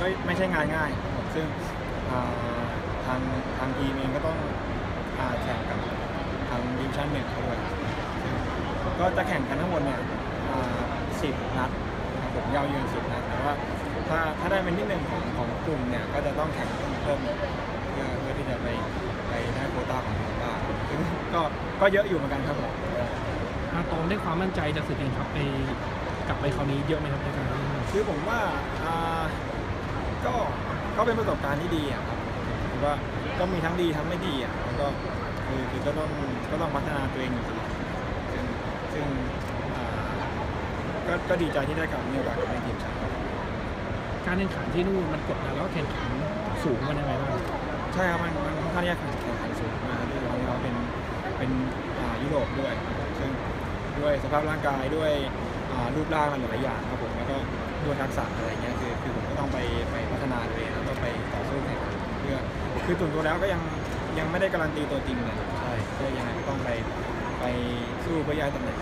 ก็ไม่ใช่งานง่ายครับผมซึ่งอ่าทางทางทีมเองก็ต้องอ่าแข่งกับทางดิวิชั่นหนึ่งเขาด้วยซึ่งก็จะแข่งกันทั้งหมดเนี่ยสิบนัดนะครับผมยาวยืนสิบนัดแต่ว่าถ้าถ้าได้เป็นที่หนึ่งของของกลุ่มเนี่ยก็จะต้องแข่งเพิ่มเพิ่มเพื่อเพื่อที่จะไปไปได้โควต้าของโควต้าซึ่งก็ก็เยอะอยู่เหมือนกันครับผมอาตอมได้ความมั่นใจจากศึกแห่งขับไปกลับไปคราวนี้เยอะไหมครับในการเล่นคือผมว่าอ่าก็ ก็เป็นประสบการณ์ที่ดีอะครับคือว่าก็มีทั้งดีทั้งไม่ดีอะแล้วก็คือคือก็ต้องก็ต้องพัฒนาตัวเองอยู่ตลอดซึ่งซึ่งอ่าก็ก็ดีใจที่ได้กลับมีโอกาสกลับเล่นทีมชาติครับการแข่งขันที่นู่นมันกดดันแล้วก็แข่งขันสูงมันยังไงบ้างใช่ครับมันมันค่อนข้างที่จะแข่งแข่งขันสูงมากด้วยเราเป็นเป็นอ่ายุโรปด้วยซึ่งด้วยสภาพร่างกายด้วยอ่ารูปร่างมันหลายอย่างครับผมแล้วก็ด้วยทักษะอะไรเงี้ยคือคือผมก็ต้องไปไป คือส่วนตัวแล้วก็ยังยังไม่ได้การันตีตัวจริงเลยใช่ก็ยังไงก็ต้องไปไปสู้เพื่อย้ายตำแหน่ง